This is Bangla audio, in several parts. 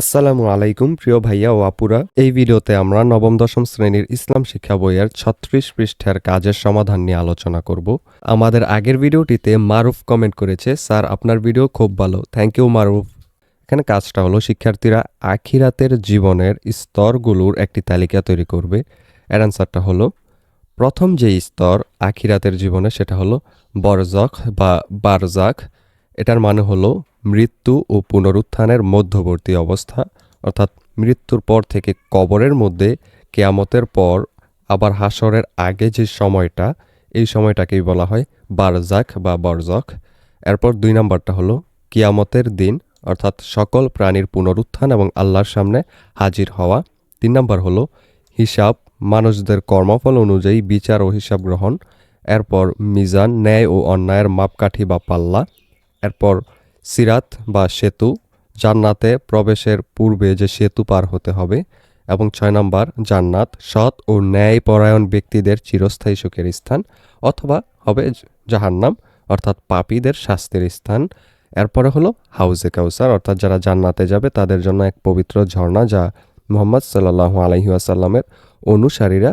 আসসালামু আলাইকুম, প্রিয় ভাইয়া ও আপুরা। এই ভিডিওতে আমরা নবম, দশম শ্রেণির ইসলাম শিক্ষা বইয়ের ছত্রিশ পৃষ্ঠার কাজের সমাধান নিয়ে আলোচনা করব। আমাদের আগের ভিডিওটিতে মারুফ কমেন্ট করেছে, স্যার, আপনার ভিডিও খুব ভালো। Thank you Maruf. এখানে কাজটা হলো, শিক্ষার্থীরা আখিরাতের জীবনের স্তরগুলোর একটি তালিকা তৈরি করবে। এর অ্যান্সারটা হলো, প্রথম যে স্তর আখিরাতের জীবনে, সেটা হলো বরজখ বা বারজাখ। এটার মানে হলো মৃত্যু ও পুনরুত্থানের মধ্যবর্তী অবস্থা, অর্থাৎ মৃত্যুর পর থেকে কবরের মধ্যে কেয়ামতের পর আবার হাসরের আগে যে সময়টা, এই সময়টাকেই বলা হয় বারজাক বা বরজক এরপর দুই নাম্বারটা হলো কিয়ামতের দিন, অর্থাৎ সকল প্রাণীর পুনরুত্থান এবং আল্লাহর সামনে হাজির হওয়া। তিন নম্বর হলো হিসাব, মানুষদের কর্মফল অনুযায়ী বিচার ও হিসাব গ্রহণ। এরপর মিজান, ন্যায় ও অন্যায়ের মাপকাঠি বা পাল্লা। এরপর সিরাত বা সেতু জান্নাতে প্রবেশের পূর্বে যে সেতু পার হতে হবে এবং ছয় নম্বর জান্নাত সৎ ও ন্যায়পরায়ণ ব্যক্তিদের চিরস্থায়ী সুখের স্থান অথবা হবে জাহান্নাম, অর্থাৎ পাপীদের শাস্তির স্থান। এরপরে হলো হাউজে কাউসার, অর্থাৎ যারা জান্নাতে যাবে তাদের জন্য এক পবিত্র ঝর্ণা যা মোহাম্মদ সাল্লাল্লাহু আলহি আসাল্লামের অনুসারীরা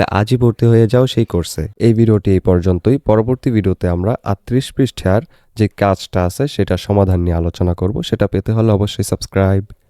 তাহলে আজই ভর্তি হয়ে যাও সেই কোর্সে। এই ভিডিওটি এই পর্যন্তই। পরবর্তী ভিডিওতে আমরা আটত্রিশ পৃষ্ঠার যে কাজটা আছে সেটা সমাধান নিয়ে আলোচনা করব। সেটা পেতে হলে অবশ্যই সাবস্ক্রাইব।